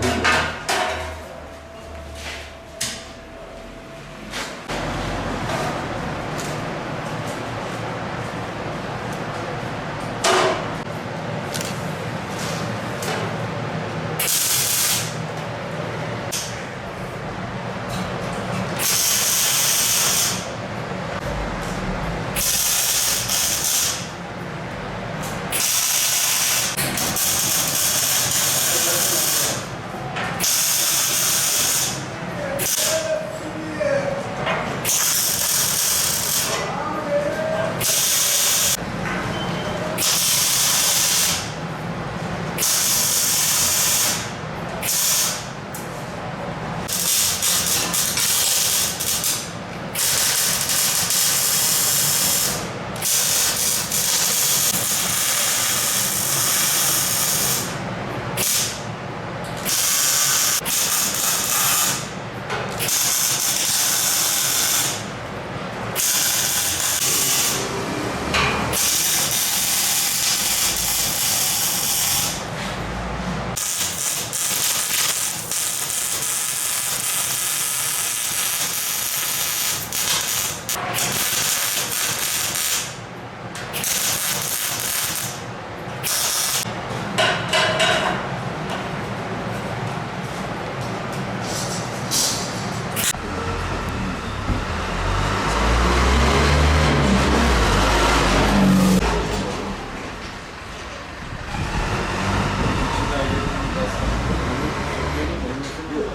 police.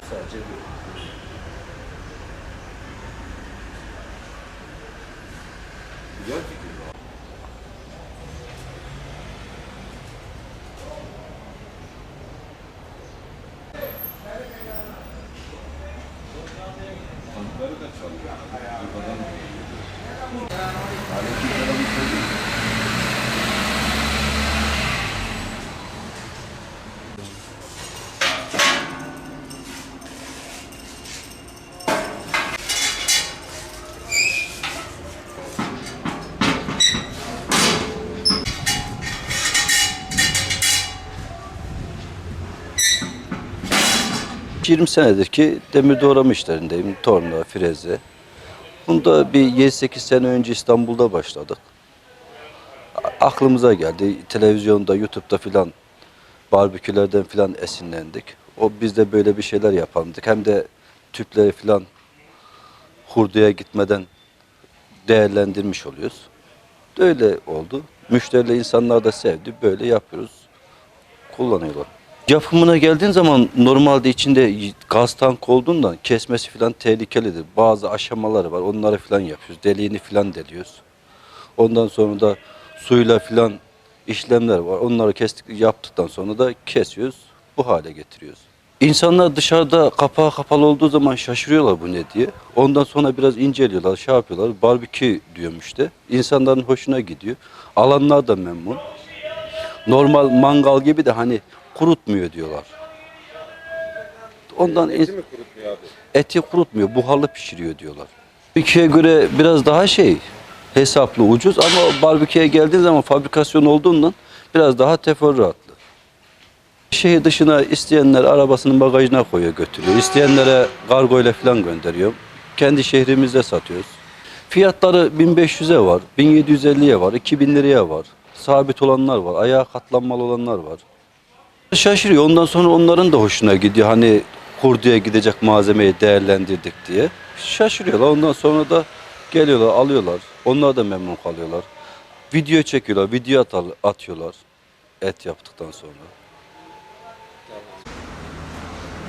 Sadece bu. 나는 기다리고 있어. 20 senedir ki demir doğrama işlerindeyim. Torna, freze. Bunda bir 7-8 sene önce İstanbul'da başladık. Aklımıza geldi. Televizyonda, YouTube'da filan barbekülerden filan esinlendik. O biz de böyle bir şeyler yapalım. Hem de tüpleri filan hurduya gitmeden değerlendirmiş oluyoruz. Öyle oldu. Müşteriler, insanlar da sevdi. Böyle yapıyoruz. Kullanıyorlar. Yapımına geldiğin zaman normalde içinde gaz tank olduğundan kesmesi falan tehlikelidir. Bazı aşamaları var. Onları falan yapıyoruz. Deliğini falan deliyoruz. Ondan sonra da suyla falan işlemler var. Onları kestik, yaptıktan sonra da kesiyoruz. Bu hale getiriyoruz. İnsanlar dışarıda kapağı kapalı olduğu zaman şaşırıyorlar bu ne diye. Ondan sonra biraz inceliyorlar, şey yapıyorlar. Barbekü diyorum işte. İnsanların hoşuna gidiyor. Alanlar da memnun. Normal mangal gibi de hani kurutmuyor diyorlar. Ondan Eti mi kurutmuyor abi? eti kurutmuyor, buharlı pişiriyor diyorlar. Barbeküye göre biraz daha şey, hesaplı, ucuz ama barbeküye geldiğin zaman fabrikasyon olduğundan biraz daha teferruatlı. Şehir dışına isteyenler arabasının bagajına koyuyor götürüyor. İsteyenlere kargoyla falan gönderiyor. Kendi şehrimizde satıyoruz. Fiyatları 1500'e var, 1750'ye var, 2000 liraya var. Sabit olanlar var, ayağa katlanmalı olanlar var. Şaşırıyor. Ondan sonra onların da hoşuna gidiyor. Hani kurduya gidecek malzemeyi değerlendirdik diye. Şaşırıyorlar. Ondan sonra da geliyorlar, alıyorlar. Onlar da memnun kalıyorlar. Video çekiyorlar, video at- atıyorlar. Et yaptıktan sonra.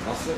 Çalışıyor.